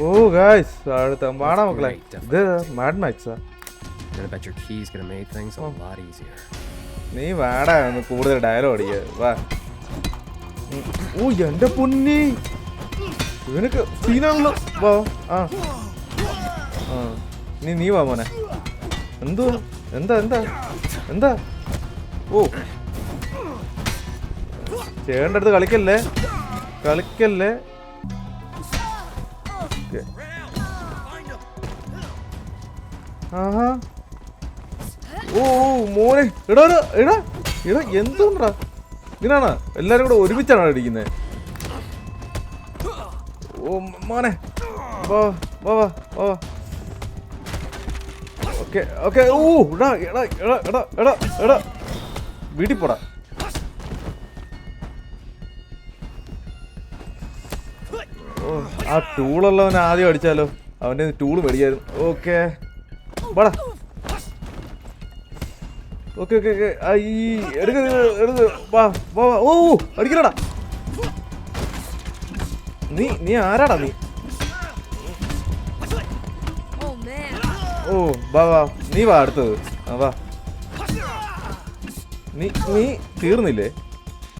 ഓ guys അടുത്ത വാടാ മക്കളെ. ഇത് മാഡ് മാക്സാ easier. നീ വാടാ ഒന്ന് കൂടുതൽ ഡയലോഗ് അടിക്ക. വാ. ഓ എന്റെ പൊന്നി. ഇവനൊക്കെ സീനാണല്ലോ. വാ. ആ. നീ നീ വാ മോനെ. എന്തോ? എന്താ എന്താ? എന്താ? ഓ. ചേട്ടന്റെ അടുത്ത് കളിക്കല്ലേ? കളിക്കല്ലേ? ഓക്കേ. ആഹാ. ഓ മോനെ. എടാ, എടാ എടാ. എന്തോണ്ടാ ഇങ്ങനാണ്? എല്ലാരും കൂടെ ഒരുമിച്ചാണ് അടിക്കുന്നത് ഓ മോനെ. വാ വാ വാ വാ ഓക്കെ ഓക്കെ. ഓ എടാ എടാ എടാ എടാ എടാ എടാ. വീട്ടിൽ പോടാ. ആ ടൂളുള്ളവൻ ആദ്യം അടിച്ചാലോ? അവന്റെ ടൂൾ മേടിക്കായിരുന്നു. ഓക്കെ വാടാ. ഓക്കെ ഓക്കെ ഓക്കെ ഈ എടുക്ക എടുക്ക വാ വാ ഓ അടിക്കണടാ. നീ നീ ആരാടാ നീ. ഓ വാ വാ. നീ വാ അടുത്തത്. ആ വാ. നീ നീ തീർന്നില്ലേ?